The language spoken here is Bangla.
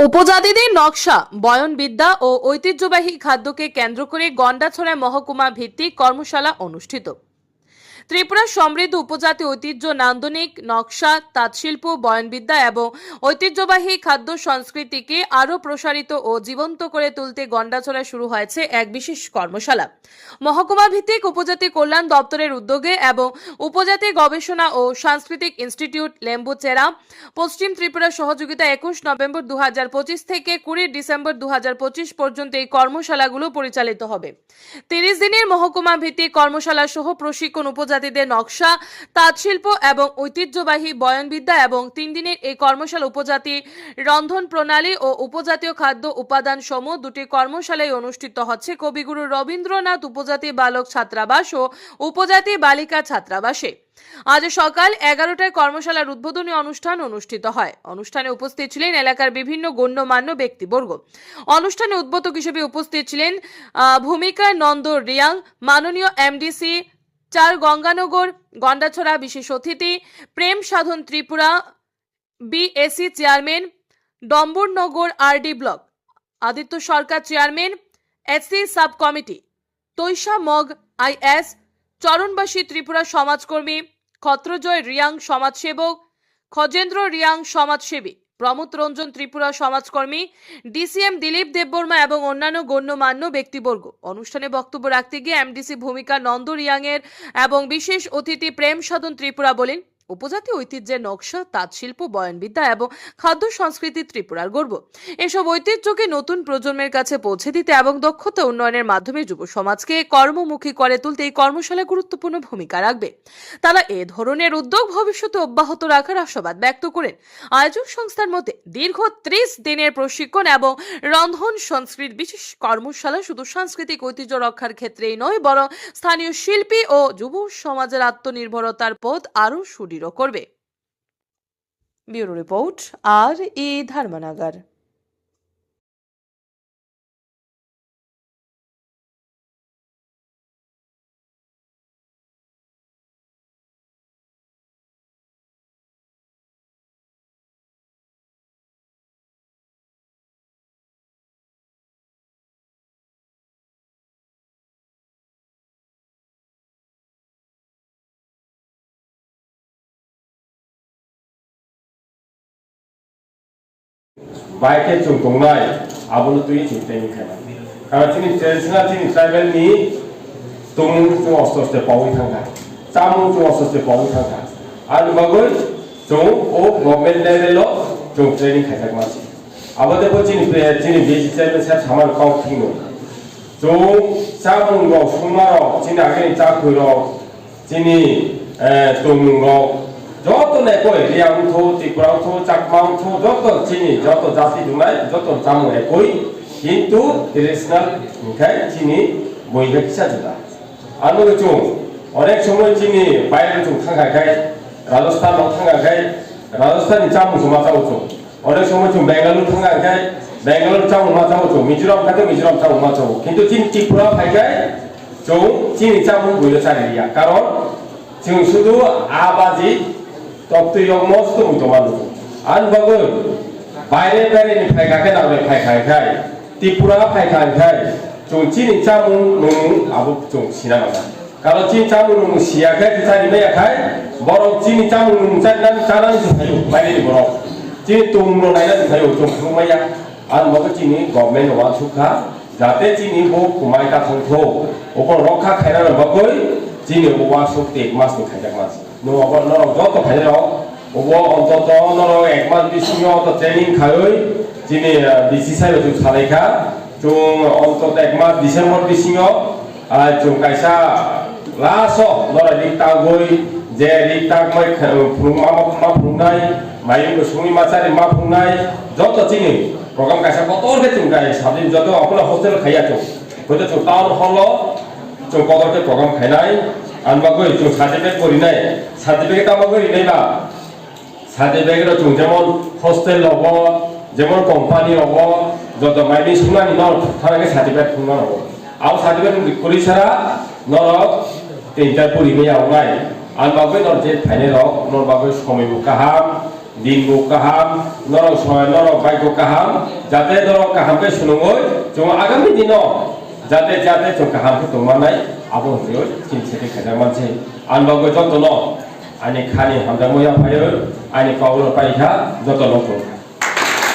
উপজাতিদের নকশা বয়নবিদ্যা ও ঐতিহ্যবাহী খাদ্যকে কেন্দ্র করে গন্ডাছড়া মহকুমা ভিত্তিক কর্মশালা অনুষ্ঠিত। ত্রিপুরার সমৃদ্ধ উপজাতি ঐতিহ্য, নান্দনিক নকশা, তাঁতশিল্প, বয়নবিদ্যা এবং ঐতিহ্যবাহী খাদ্য সংস্কৃতিকে আরও প্রসারিত ও জীবন্ত করে তুলতে গন্ডাছড়ায় শুরু হয়েছে এক বিশেষ কর্মশালা। মহকুমা ভিত্তিক উপজাতি কল্যাণ দপ্তরের উদ্যোগে এবং উপজাতি গবেষণা ও সাংস্কৃতিক ইনস্টিটিউট লেম্বুচেরা পশ্চিম ত্রিপুরা সহযোগিতা একুশ নভেম্বর দু হাজার পঁচিশ থেকে কুড়ি ডিসেম্বর দু হাজার পঁচিশ পর্যন্ত এই কর্মশালাগুলো পরিচালিত হবে। তিরিশ দিনের মহকুমা ভিত্তিক কর্মশালা সহ প্রশিক্ষণ উপজাতিদের নকশা, তাঁতশিল্প এবং ঐতিহ্যবাহী বয়নবিদ্যা এবং তিন দিনের এই কর্মশালা উপজাতি রন্ধন প্রণালী ও উপজাতীয় খাদ্য উপাদান সমূহ দুটি কর্মশালায় অনুষ্ঠিত হচ্ছে। কবিগুরু রবীন্দ্রনাথ উপজাতি বালক ছাত্রাবাস ও উপজাতি বালিকা ছাত্রাবাসে। আজ সকাল এগারোটায় কর্মশালার উদ্বোধনী অনুষ্ঠান অনুষ্ঠিত হয়। অনুষ্ঠানে উপস্থিত ছিলেন এলাকার বিভিন্ন গণ্যমান্য ব্যক্তিবর্গ। অনুষ্ঠানে উদ্বোধক হিসেবে উপস্থিত ছিলেন ভূমিকা নন্দ রিয়াং, মাননীয় এমডিসি চার গঙ্গানগর, গন্ডাছড়া বিশেষ অতিথি, Prem Sadhan Tripura BAC chairman, Dumburnagar RD block, Aditya Sarkar chairman, SC sub committee Taisha Mog, IS, Charanbasi Tripura সমাজকর্মী ক্ষত্রজয় রিয়াং সমাজসেবক, খজেন্দ্র রিয়াং সমাজসেবী। প্রমোদ রঞ্জন, ত্রিপুরা সমাজকর্মী, ডিসিএম দিলীপ দেববর্মা এবং অন্যান্য গণ্যমান্য ব্যক্তিবর্গ। অনুষ্ঠানে বক্তব্য রাখতে গিয়ে এমডিসি ভূমিকা নন্দ রিয়াংয়ের এবং বিশেষ অতিথি প্রেম সদন ত্রিপুরা বলেন উপজাতি ঐতিহ্যের নকশা, তাঁতশিল্প, বয়নবিদ্যা এবং খাদ্য সংস্কৃতি ত্রিপুরার গর্ব। এসব ঐতিহ্যকে নতুন প্রজন্মের কাছে পৌঁছে দিতে এবং দক্ষতা উন্নয়নের মাধ্যমে যুব সমাজকে কর্মমুখী করে তুলতে এই কর্মশালা গুরুত্বপূর্ণ ভূমিকা রাখবে। তারা এ ধরনের উদ্যোগ ভবিষ্যতে অব্যাহত রাখার আশাবাদ ব্যক্ত করেন। আয়োজক সংস্থার মতে, দীর্ঘ ত্রিশ দিনের প্রশিক্ষণ এবং রন্ধন সংস্কৃত বিশেষ কর্মশালা শুধু সাংস্কৃতিক ঐতিহ্য রক্ষার ক্ষেত্রেই নয়, বরং স্থানীয় শিল্পী ও যুব সমাজের আত্মনির্ভরতার পথ আরও সুদৃঢ়। করবে। Bureau report R E Dharmanagar. बाइके चुमखंनाय आबोनो तुइ चिंतायनि खायना आरो तिनि ट्रेडिशनाल तिनि ट्राइबेलनि तुमु जों अस्त्रस्ते पावै थांगा चामु जों अस्त्रस्ते पावै थांगा आरो मगै जों ओ गभर्नमेन्ट लेभेलाव जों ट्रेनिं खायखाक मानसि आबादेबो तिनि प्लेयार तिनि बेसि ट्राइबेल साब सामान खाव थिनो जों चामुंगाव सुमाराव तिनि आगैनि चाखुराव तिनि तुमुंगाव যত একই রিয়া উঠ, ত্রিপুরা উঠ, চাকমা উঠ, যত চিনি, যত জাতি জুনাই যত জামু একই, কিন্তু ট্রেডিশনাল মিঠাই চিনি বইবে কিসা জুদা। আনু চুং অনেক সময় চিনি বাইরে রয়েছ খাঙ্গা খাই, রাজস্থান খাঙ্গা খাই, রাজস্থানি চামু জমা চাও চুং অনেক সময় চুম বেঙ্গালুর খাঙ্গা খাই বেঙ্গালুর চামু মা চাও চুং মিজোরাম খাতে মিজোরাম চামু মা চাও কিন্তু চিন ত্রিপুরা ফাইকাই চৌ চিনি চামু বইলে চালিয়া কারণ চিং শুধু আবাজি তপ্তই মস্ত মুইতো মানুষ আনবাবু বাইরে বাইরেনি ফাইখাকে নামে ফাইখাইখাই ত্রিপুরা ফাইখাইখাই চৌচি নিচা মুন নুন আবু চৌচি না মানা কারণ চি চা মুন নুন সিয়াকে কিসা নিবে একাই বড় চি নিচা মুন নুন চা নান চা নান সুখাইও বাইরে বড় চি তুমলো নাইনা সুখাইও চৌচি মাইয়া। আর মতো চিনি গভর্নমেন্ট ওয়া সুখা। যাতে চিনি বো কুমাইটা থাকো ওপর রক্ষা খাইনা বাকই চিনি ওয়া শক্তি এক মাস খাইটা মাস। অন্তত ভাইরাও ওব অন্তত নর একমাস বিসিং অত ট্রেনিং খায়ই যিনি বিসিসাই ওজন সালাইখা চুং অন্তত একমাস ডিসেম্বর বিসিং আর চুং কাইসা লাস নর রিক্তা গই যে রিক্তা মই ফুরুমা মা ফুরুনাই মাই সুমি মাছারি মা ফুরুনাই যত চিনি প্রোগ্রাম কাইসা কত রে চুং গাই সাদিন যত আপনার হোস্টেল খাইয়া চুং হয়তো চুং টাউন হল চুং কতকে প্রোগ্রাম খাইনাই আনবা কই তুমি সার্টিফিকেট করি নাই। সার্টিফিকেট আমার করি নাই বা সার্টিফিকেট তুমি যেমন হোস্টেল লব, যেমন কোম্পানি হব যত মাইনি শুনা ন থাকে সার্টিফিকেট শুনা হব। আর সার্টিফিকেট করি ছাড়া নরক তিনটা পরিবে আও নাই। আনবা কই নর যে ফাইনাল হক নর বাবে সময় কাহাম, দিন গো কাহাম নর সময় নর বাইক কাহাম, যাতে নর কাহামকে শুনুঙ্গই তোমার আগামী দিন 자대 자대 조카하고 동안에 아버지요 진실이 가장 많지 안 먹고 저도 너 아니 칸이 함자 모양 파열 아니 과거로 빨리 가 저도 놓고